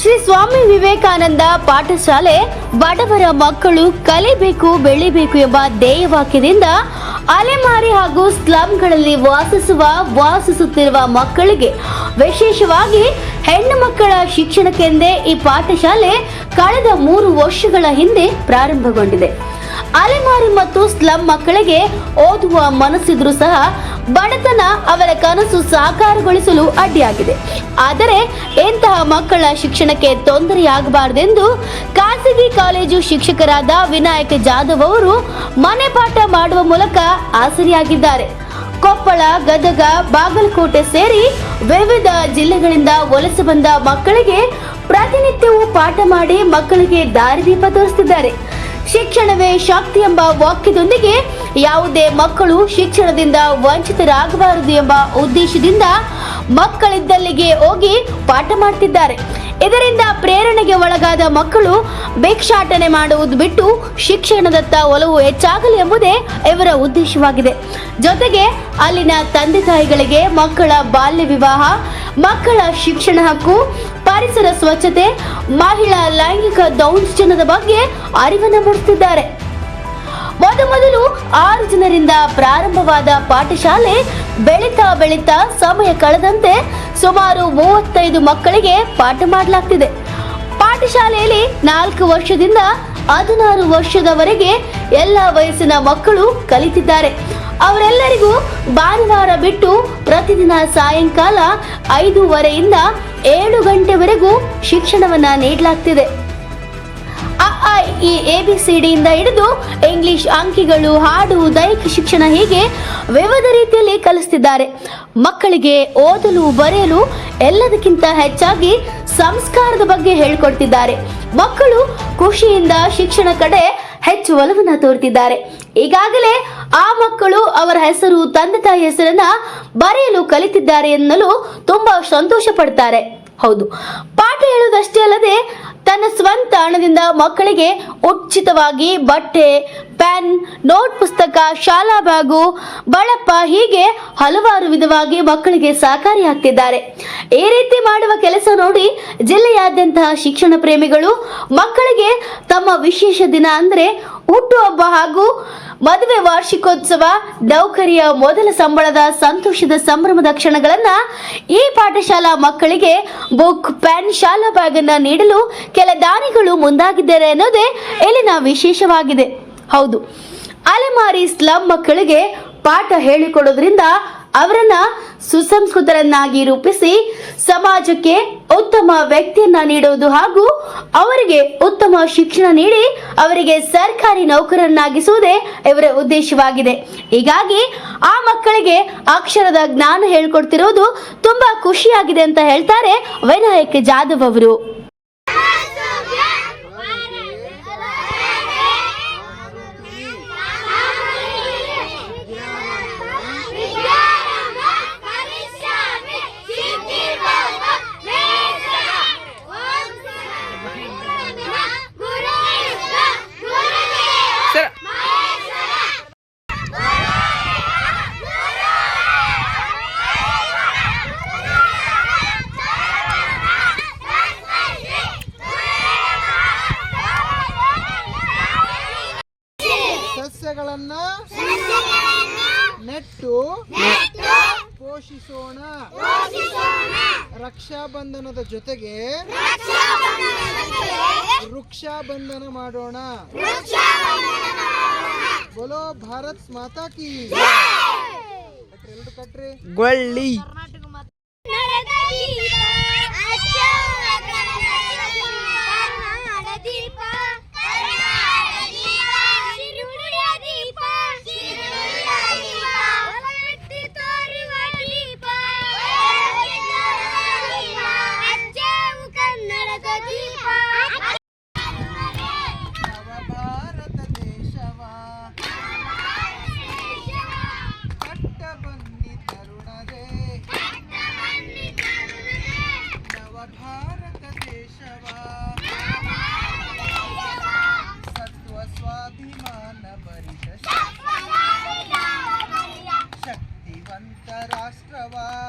ಶ್ರೀ ಸ್ವಾಮಿ ವಿವೇಕಾನಂದ ಪಾಠಶಾಲೆ ಬಡವರ ಮಕ್ಕಳು ಕಲಿಬೇಕು, ಬೆಳಿಬೇಕು ಎಂಬ ಧ್ಯೇಯವಾಕ್ಯದಿಂದ ಅಲೆಮಾರಿ ಹಾಗೂ ಸ್ಲಂಗಳಲ್ಲಿ ವಾಸಿಸುವ, ವಾಸಿಸುತ್ತಿರುವ ಮಕ್ಕಳಿಗೆ ವಿಶೇಷವಾಗಿ ಹೆಣ್ಣು ಮಕ್ಕಳ ಶಿಕ್ಷಣಕ್ಕೆಂದೇ ಈ ಪಾಠಶಾಲೆ ಕಳೆದ ಮೂರು ವರ್ಷಗಳ ಹಿಂದೆ ಪ್ರಾರಂಭಗೊಂಡಿದೆ. ಅಲೆಮಾರಿ ಮತ್ತು ಸ್ಲಂ ಮಕ್ಕಳಿಗೆ ಓದುವ ಮನಸ್ಸಿದ್ರೂ ಸಹ ಬಡತನ ಅವರ ಕನಸು ಸಾಕಾರಗೊಳಿಸಲು ಅಡ್ಡಿಯಾಗಿದೆ. ಆದರೆ ಇಂತಹ ಮಕ್ಕಳ ಶಿಕ್ಷಣಕ್ಕೆ ತೊಂದರೆಯಾಗಬಾರದೆಂದು ಖಾಸಗಿ ಕಾಲೇಜು ಶಿಕ್ಷಕರಾದ ವಿನಾಯಕ ಜಾಧವ್ ಅವರು ಮನೆ ಪಾಠ ಮಾಡುವ ಮೂಲಕ ಆಸರಿಯಾಗಿದ್ದಾರೆ. ಕೊಪ್ಪಳ, ಗದಗ, ಬಾಗಲಕೋಟೆ ಸೇರಿ ವಿವಿಧ ಜಿಲ್ಲೆಗಳಿಂದ ವಲಸೆ ಬಂದ ಮಕ್ಕಳಿಗೆ ಪ್ರತಿನಿತ್ಯವೂ ಪಾಠ ಮಾಡಿ ಮಕ್ಕಳಿಗೆ ದಾರಿದೀಪ ತೋರಿಸುತ್ತಿದ್ದಾರೆ. ಶಿಕ್ಷಣವೇ ಶಕ್ತಿ ಎಂಬ ವಾಕ್ಯದೊಂದಿಗೆ ಯಾವುದೇ ಮಕ್ಕಳು ಶಿಕ್ಷಣದಿಂದ ವಂಚಿತರಾಗಬಾರದು ಎಂಬ ಉದ್ದೇಶದಿಂದ ಮಕ್ಕಳಿದ್ದಲ್ಲಿಗೆ ಹೋಗಿ ಪಾಠ ಮಾಡ್ತಿದ್ದಾರೆ. ಇದರಿಂದ ಪ್ರೇರಣೆಗೆ ಒಳಗಾದ ಮಕ್ಕಳು ಭಿಕ್ಷಾಟನೆ ಮಾಡುವುದು ಬಿಟ್ಟು ಶಿಕ್ಷಣದತ್ತ ಒಲವು ಹೆಚ್ಚಾಗಲಿ ಎಂಬುದೇ ಇವರ ಉದ್ದೇಶವಾಗಿದೆ. ಜೊತೆಗೆ ಅಲ್ಲಿನ ತಂದೆ ತಾಯಿಗಳಿಗೆ ಮಕ್ಕಳ ಬಾಲ್ಯ ವಿವಾಹ ಮಕ್ಕಳ ಶಿಕ್ಷಣ ಹಕ್ಕು, ಪರಿಸರ ಸ್ವಚ್ಛತೆ, ಮಹಿಳಾ ಲೈಂಗಿಕ ದೌರ್ಜನ್ಯದ ಬಗ್ಗೆ ಅರಿವನ್ನು ಮೂಡಿಸುತ್ತಿದ್ದಾರೆ. ಮೊದಮೊದಲು ಆರು ಜನರಿಂದ ಪ್ರಾರಂಭವಾದ ಪಾಠಶಾಲೆ ಬೆಳೀತಾ ಬೆಳೀತಾ ಸಮಯ ಕಳೆದಂತೆ ಸುಮಾರು ಮೂವತ್ತೈದು ಮಕ್ಕಳಿಗೆ ಪಾಠ ಮಾಡಲಾಗ್ತಿದೆ. ಪಾಠಶಾಲೆಯಲ್ಲಿ ನಾಲ್ಕು ವರ್ಷದಿಂದ ಹದಿನಾರು ವರ್ಷದವರೆಗೆ ಎಲ್ಲ ವಯಸ್ಸಿನ ಮಕ್ಕಳು ಕಲಿತಿದ್ದಾರೆ. ಅವರೆಲ್ಲರಿಗೂ ಭಾನುವಾರ ಬಿಟ್ಟು ಪ್ರತಿದಿನ ಸಾಯಂಕಾಲ ಐದೂವರೆಯಿಂದ ಏಳು ಗಂಟೆವರೆಗೂ ಶಿಕ್ಷಣವನ್ನ ನೀಡಲಾಗ್ತಿದೆ. ಈ ಎ, ಬಿ, ಸಿ ಡಿಯಿಂದ ಹಿಡಿದು ಇಂಗ್ಲಿಷ್ ಅಂಕಿಗಳು, ಹಾಡು, ದೈಹಿಕ ಶಿಕ್ಷಣ ಹೀಗೆ ವಿವಿಧ ರೀತಿಯಲ್ಲಿ ಕಲಿಸ್ತಿದ್ದಾರೆ. ಮಕ್ಕಳಿಗೆ ಓದಲು, ಬರೆಯಲು ಎಲ್ಲದಕ್ಕಿಂತ ಹೆಚ್ಚಾಗಿ ಸಂಸ್ಕಾರದ ಬಗ್ಗೆ ಹೇಳಿಕೊಡ್ತಿದ್ದಾರೆ. ಮಕ್ಕಳು ಖುಷಿಯಿಂದ ಶಿಕ್ಷಣ ಕಡೆ ಹೆಚ್ಚು ಒಲವನ್ನ ತೋರ್ತಿದ್ದಾರೆ. ಈಗಾಗಲೇ ಆ ಮಕ್ಕಳು ಅವರ ಹೆಸರು, ತಂದೆ ತಾಯಿ ಹೆಸರನ್ನ ಬರೆಯಲು ಕಲಿತಿದ್ದಾರೆ ಎನ್ನಲು ತುಂಬಾ ಸಂತೋಷ ಪಡ್ತಾರೆ. ಹೌದು. ಪಾಠ ಹೇಳುವುದಷ್ಟೇ ಅಲ್ಲದೆ ತನ್ನ ಸ್ವಂತ ಹಣದಿಂದ ಮಕ್ಕಳಿಗೆ ಉಚಿತವಾಗಿ ಬಟ್ಟೆ, ಪೆನ್, ನೋಟ್ ಪುಸ್ತಕ, ಶಾಲಾ ಬ್ಯಾಗು ಬಳಪ್ಪ ಹೀಗೆ ಹಲವಾರು ವಿಧವಾಗಿ ಮಕ್ಕಳಿಗೆ ಸಹಕಾರಿಯಾಗ್ತಿದ್ದಾರೆ ಈ ರೀತಿ ಮಾಡುವ ಕೆಲಸ ನೋಡಿ ಜಿಲ್ಲೆಯಾದ್ಯಂತಹ ಶಿಕ್ಷಣ ಪ್ರೇಮಿಗಳು ಮಕ್ಕಳಿಗೆ ತಮ್ಮ ವಿಶೇಷ ದಿನ ಅಂದರೆ ಹುಟ್ಟುಹಬ್ಬ ಹಾಗೂ ಮದುವೆ ವಾರ್ಷಿಕೋತ್ಸವ, ನೌಕರಿಯ ಮೊದಲ ಸಂಬಳದ ಸಂತೋಷದ ಸಂಭ್ರಮದ ಕ್ಷಣಗಳನ್ನ ಈ ಪಾಠಶಾಲಾ ಮಕ್ಕಳಿಗೆ ಬುಕ್, ಪೆನ್, ಶಾಲಾ ಬ್ಯಾಗ್ ಅನ್ನ ನೀಡಲು ಕೆಲ ದಾನಿಗಳು ಮುಂದಾಗಿದ್ದಾರೆ ಅನ್ನೋದೇ ಇಲ್ಲಿನ ವಿಶೇಷವಾಗಿದೆ. ಹೌದು, ಅಲೆಮಾರಿ ಸ್ಲಂ ಮಕ್ಕಳಿಗೆ ಪಾಠ ಹೇಳಿಕೊಡೋದ್ರಿಂದ ಅವರನ್ನ ಸುಸಂಸ್ಕೃತರನ್ನಾಗಿ ರೂಪಿಸಿ ಸಮಾಜಕ್ಕೆ ಉತ್ತಮ ವ್ಯಕ್ತಿಯನ್ನ ನೀಡುವುದು ಹಾಗೂ ಅವರಿಗೆ ಉತ್ತಮ ಶಿಕ್ಷಣ ನೀಡಿ ಅವರಿಗೆ ಸರ್ಕಾರಿ ನೌಕರನ್ನಾಗಿಸುವುದೇ ಇವರ ಉದ್ದೇಶವಾಗಿದೆ. ಹೀಗಾಗಿ ಆ ಮಕ್ಕಳಿಗೆ ಅಕ್ಷರದ ಜ್ಞಾನ ಹೇಳ್ಕೊಡ್ತಿರೋದು ತುಂಬಾ ಖುಷಿಯಾಗಿದೆ ಅಂತ ಹೇಳ್ತಾರೆ ವಿನಾಯಕ್ ಜಾಧವ್ ಅವರು. ಸಸ್ಯಗಳನ್ನ ನೆಟ್ಟು ಪೋಷಿಸೋಣ. ರಕ್ಷಾಬಂಧನದ ಜೊತೆಗೆ ವೃಕ್ಷಾಬಂಧನ ಮಾಡೋಣ. ಬೋಲೋ ಭಾರತ್ ಮಾತಾ ಕಿ ಕಟ್ರಿ, ಎಲ್ರು ಕಟ್ರಿ. ಗೊಳ್ಳಿ. परिश शक्तिवंत राष्ट्रवाद।